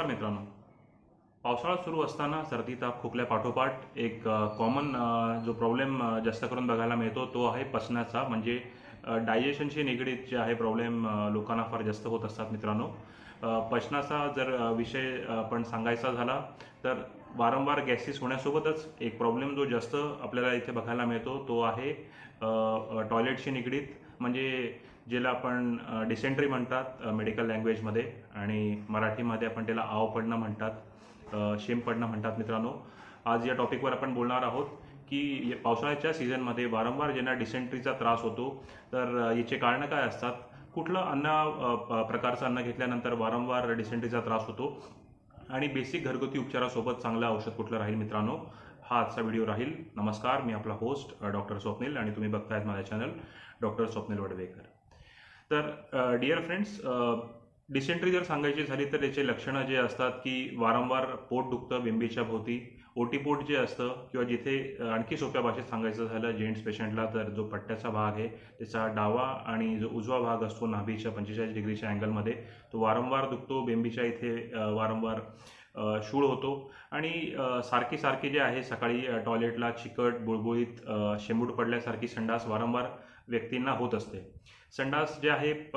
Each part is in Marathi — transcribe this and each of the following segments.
मित्रांनो. पावसाळा सुरू असताना सर्दी ताप खोकल्या पाठोपाठ एक कॉमन जो प्रॉब्लेम जास्त करून बघायला मिळतो तो आहे पचनाचा म्हणजे डायजेशनशी निगडीत जे आहे प्रॉब्लेम लोकांना फार जास्त होत असतात मित्रांनो. पचनाचा जर विषय आपण सांगायचा झाला तर वारंवार गॅसेस होण्यासोबतच एक प्रॉब्लेम जो जास्त आपल्याला इथे बघायला मिळतो तो आहे टॉयलेटशी निगडीत. म्हणजे ज्याला आपण डिसेंट्री म्हणतात मेडिकल लँग्वेजमध्ये आणि मराठीमध्ये आपण त्याला आव पडणं म्हणतात शेम पडणं म्हणतात मित्रांनो. आज या टॉपिकवर आपण बोलणार आहोत की पावसाळ्याच्या सीझनमध्ये वारंवार ज्यांना डिसेंट्रीचा त्रास होतो तर याचे कारणं काय असतात? कुठलं अन्न प- प्रकारचं अन्न घेतल्यानंतर वारंवार डिसेंट्रीचा त्रास होतो? आणि बेसिक घरगुती उपचारासोबत चांगलं औषध कुठलं राहील मित्रांनो? हा आजचा व्हिडिओ राहील. नमस्कार मी आपला होस्ट डॉक्टर स्वप्नील आणि तुम्ही बघतायत माझ्या चॅनल डॉक्टर स्वप्नील वडवेकर. तर डिअर फ्रेंड्स डिसेंट्री जर सांगायची झाली तर त्याचे लक्षणं जे असतात की वारंवार पोट दुखतं बिंबीच्या भोवती. ओटीपोट जे असतं किंवा जिथे आणखी सोप्या भाषेत सांगायचं झालं जेंट्स पेशंटला तर जो पट्ट्याचा भाग आहे त्याचा डावा आणि जो उजवा भाग असतो नाभीच्या पंचेचाळीस डिग्रीच्या अँगलमध्ये तो वारंवार दुखतो बेंबीच्या इथे वारंवार शूळ होतो. आणि सारखी सारखी जे आहे सकाळी टॉयलेटला चिकट बुळबुळीत शेंबूड पडल्यासारखी संडास वारंवार व्यक्तींना होत असते. संडास जे आहे प-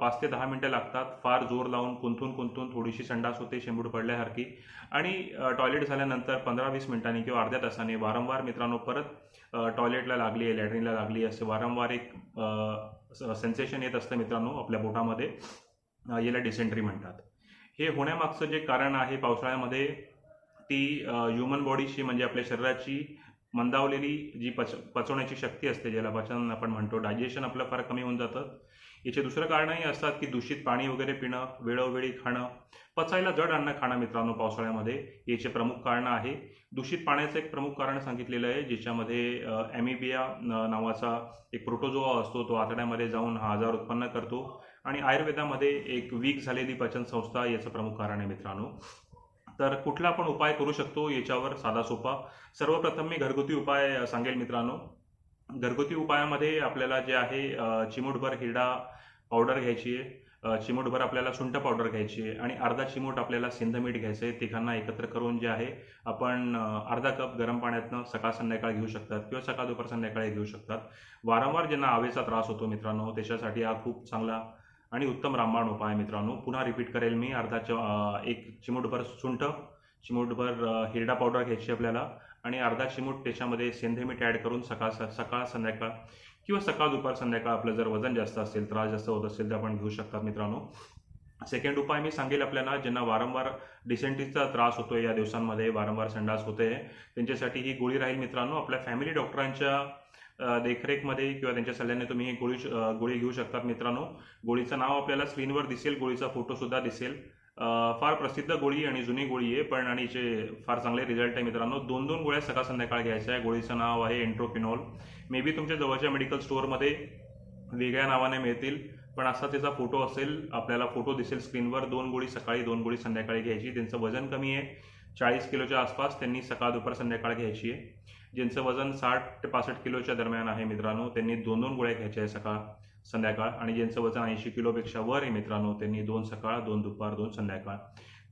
पाच ते दहा मिनटं लागतात. फार जोर लावून कुंथून कुंथून थोडीशी संडास होते शेंबूड पडल्यासारखी. आणि टॉयलेट झाल्यानंतर पंधरा वीस मिनिटांनी किंवा अर्ध्या तासाने वारंवार मित्रांनो परत टॉयलेटला लागली आहे लॅट्रिनला लागली असे वारंवार एक सेन्सेशन येत असतं मित्रांनो आपल्या बोटामध्ये. याला डिसेंट्री म्हणतात. हे होण्यामागचं जे कारण आहे पावसाळ्यामध्ये ती ह्युमन बॉडीशी म्हणजे आपल्या शरीराची मंदावलेली जी पच पचवण्याची शक्ती असते ज्याला पचन आपण म्हणतो डायजेशन आपलं फार कमी होऊन जातं. याचे दुसरं कारणही असतात की दूषित पाणी वगैरे पिणं वेळोवेळी खाणं पचायला जड अन्न खाणं मित्रांनो पावसाळ्यामध्ये याचे प्रमुख कारण आहे. दूषित पाण्याचं एक प्रमुख कारण सांगितलेलं आहे ज्याच्यामध्ये ॲमिबिया नावाचा एक प्रोटोजोआ असतो तो आतड्यामध्ये जाऊन हा आजार उत्पन्न करतो. आणि आयुर्वेदामध्ये एक वीक झालेली पचन संस्था याचं प्रमुख कारण आहे मित्रांनो. तर कुठला आपण उपाय करू शकतो याच्यावर साधा सोपा. सर्वप्रथम मी घरगुती उपाय सांगेल मित्रांनो. घरगुती उपायामध्ये आपल्याला जे आहे चिमूटभर हिरडा पावडर घ्यायची आहे. चिमूटभर आपल्याला सुंठ पावडर घ्यायची आहे आणि अर्धा चिमूट आपल्याला सिंध मीठ घ्यायचं आहे तिघांना एकत्र करून जे आहे आपण अर्धा कप गरम पाण्यातनं सकाळ संध्याकाळ घेऊ शकतात किंवा सकाळ दुपार संध्याकाळी घेऊ शकतात. वारंवार ज्यांना आवेचा त्रास होतो मित्रांनो त्याच्यासाठी हा खूप चांगला आणि उत्तम रामबाण उपाय मित्रांनो पुन्हा रिपीट करेल मी. अर्धा च एक चिमूटभर सुंठ चिमूटभर हिरडा पावडर घ्यायची आपल्याला आणि अर्धा चिमूट त्याच्यामध्ये सेंधे मीठ ॲड करून सकाळ सकाळ संध्याकाळ किंवा सकाळ दुपार संध्याकाळ आपलं जर वजन जास्त असेल त्रास जास्त होत असेल तर आपण घेऊ शकतात मित्रांनो. सेकंड उपाय मी सांगेल आपल्याला ज्यांना वारंवार डिसेंट्रीचा त्रास होतोय या दिवसांमध्ये वारंवार संडास होते त्यांच्यासाठी ही गोळी राहील मित्रांनो. आपल्या फॅमिली डॉक्टरांच्या देखरेखमध्ये किंवा त्यांच्या सल्ल्याने तुम्ही ही गोळी गोळी घेऊ शकतात मित्रांनो. गोळीचं नाव आपल्याला स्क्रीनवर दिसेल गोळीचा फोटोसुद्धा दिसेल. फार प्रसिद्ध गोळी आणि जुनी गोळी आहे पण आणि जे फार चांगले रिझल्ट आहे मित्रांनो दोन दोन गोळ्या सकाळ संध्याकाळ घ्यायच्या आहे गोळीचं नाव आहे एन्ट्रोपिनॉल मे बी तुमच्या जवळच्या मेडिकल स्टोअरमध्ये वेगळ्या नावाने मिळतील पण असा त्याचा फोटो असेल आपल्याला फोटो दिसेल स्क्रीनवर. दोन गोळी सकाळी दोन गोळी संध्याकाळी घ्यायची. त्यांचं वजन कमी आहे. चाळीस किलोच्या आसपास त्यांनी सकाळ दुपार संध्याकाळ घ्यायची आहे. ज्यांचं वजन साठ ते पासष्ट किलोच्या दरम्यान आहे मित्रांनो त्यांनी दोन दोन गोळ्या घ्यायच्या आहे सकाळ संध्याकाळ. आणि ज्यांचं वजन ऐंशी किलोपेक्षा वर आहे मित्रांनो त्यांनी दोन सकाळ दोन दुपार दोन संध्याकाळ.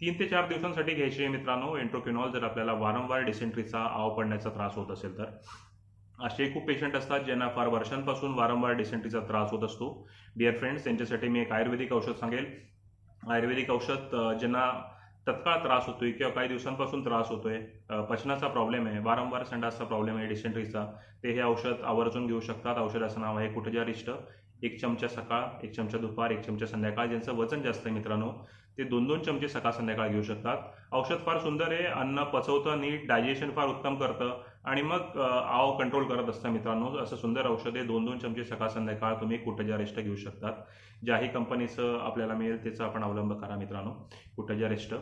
तीन ते चार दिवसांसाठी घ्यायची आहे मित्रांनो एन्ट्रोक्युनॉल जर आपल्याला वारंवार डिसेंट्रीचा आव पडण्याचा त्रास होत असेल तर. असे खूप पेशंट असतात ज्यांना फार वर्षांपासून वारंवार डिसेंट्रीचा त्रास होत असतो. डिअर फ्रेंड्स त्यांच्यासाठी मी एक आयुर्वेदिक औषध सांगेल. आयुर्वेदिक औषध ज्यांना तत्काळ त्रास होतोय किंवा काही दिवसांपासून त्रास होतोय. पचनाचा प्रॉब्लेम आहे वारंवार संडासचा प्रॉब्लेम आहे डिसेंट्रीचा ते हे औषध आवर्जून घेऊ शकतात. औषधाचं नाव आहे कुठजारिष्ट. एक चमचा सकाळ एक चमचा दुपार एक चमचा संध्याकाळ ज्यांचं वजन जास्त आहे मित्रांनो ते दोन दोन चमचे सकाळ संध्याकाळ घेऊ शकतात. औषध फार सुंदर आहे अन्न पचवतं नीट डायजेशन फार उत्तम करतं आणि मग आव कंट्रोल करत असतं मित्रांनो. असं सुंदर औषध आहे दोन दोन चमचे सकाळ संध्याकाळ तुम्ही कुठजारिष्ट घेऊ शकतात. ज्याही कंपनीचं आपल्याला मिळेल त्याचा आपण अवलंब करा मित्रांनो कुठजारिष्ट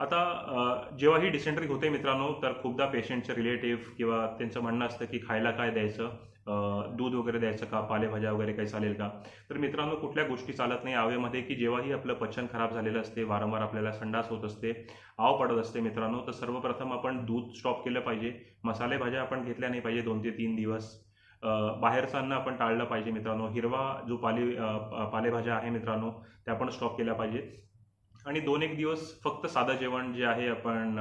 आता जेव्हा ही डिसेंट्री होते मित्रांनो तर खूपदा पेशंटचे रिलेटिव्ह किंवा त्यांचं म्हणणं असतं की खायला काय द्यायचं? दूध वगैरे द्यायचं का? पालेभाज्या वगैरे काही चालेल का? तर मित्रांनो कुठल्या गोष्टी चालत नाही. आवेमध्ये की जेव्हाही आपलं पचन खराब झालेलं असते वारंवार आपल्याला संडास होत असते आव पडत असते मित्रांनो तर सर्वप्रथम आपण दूध स्टॉप केलं पाहिजे. मसाले भाज्या आपण घेतल्या नाही पाहिजे दोन ते तीन दिवस. बाहेरचं अन्न आपण टाळलं पाहिजे मित्रांनो. हिरवा जो पाले पालेभाज्या आहे मित्रांनो त्या आपण स्टॉप केल्या पाहिजे. आणि दोन एक दिवस फक्त साधं जेवण जे आहे आपण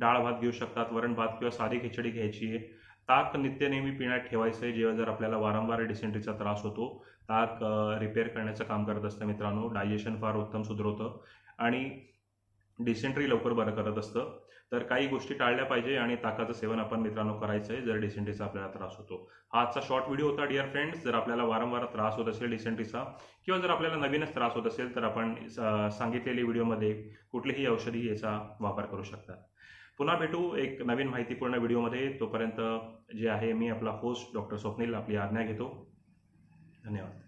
डाळ भात घेऊ शकतात वरण भात किंवा साधी खिचडी घ्यायची आहे. ताक नित्य नेहमी पिण्यात ठेवायचं आहे जेव्हा जर आपल्याला वारंवार डिसेंट्रीचा त्रास होतो ताक रिपेअर करण्याचं काम करत असतं मित्रांनो. डायजेशन फार उत्तम सुधरवतं. आणि डिसेंट्री लवकर बरं करत असतं. तर काही गोष्टी टाळल्या पाहिजे आणि ताकाचं सेवन आपण मित्रांनो करायचं आहे जर डिसेंट्रीचा आपल्याला त्रास होतो. हा आजचा शॉर्ट व्हिडिओ होता डिअर फ्रेंड्स जर आपल्याला वारंवार त्रास होत असेल डिसेंट्रीचा किंवा जर आपल्याला नवीनच त्रास होत असेल तर आपण सांगितलेल्या सांगितलेली व्हिडिओमध्ये कुठलीही औषधी याचा वापर करू शकता. पुन्हा भेटू एक नवीन माहितीपूर्ण व्हिडिओमध्ये. तोपर्यंत जे आहे मी आपला होस्ट डॉक्टर स्वप्नील आपली आज्ञा घेतो. धन्यवाद.